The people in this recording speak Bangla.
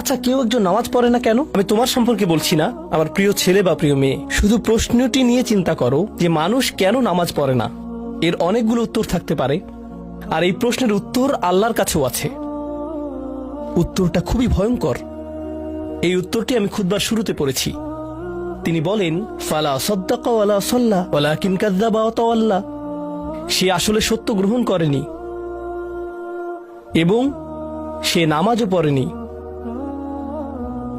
আচ্ছা কেউ একজন নামাজ পড়ে না কেন? আমি তোমার সম্পর্কে বলছি না। আমার প্রিয় ছেলে বা প্রিয় মেয়ে, শুধু প্রশ্নটি নিয়ে চিন্তা করো যে মানুষ কেন নামাজ পড়ে না। এর অনেকগুলো উত্তর থাকতে পারে। আর এই প্রশ্নের উত্তর আল্লাহর কাছেও আছে। উত্তরটা খুবই ভয়ঙ্কর। এই উত্তরটি আমি খুদবার শুরুতে পড়েছি। তিনি বলেন, ফালা সদ্দাকা ওয়ালা সল্লা ওয়ালা কিনকাদ্দাবা অতওয়াল্লা সে আসলে সত্য গ্রহণ করেনি। এবং সে নামাজও পড়েনি।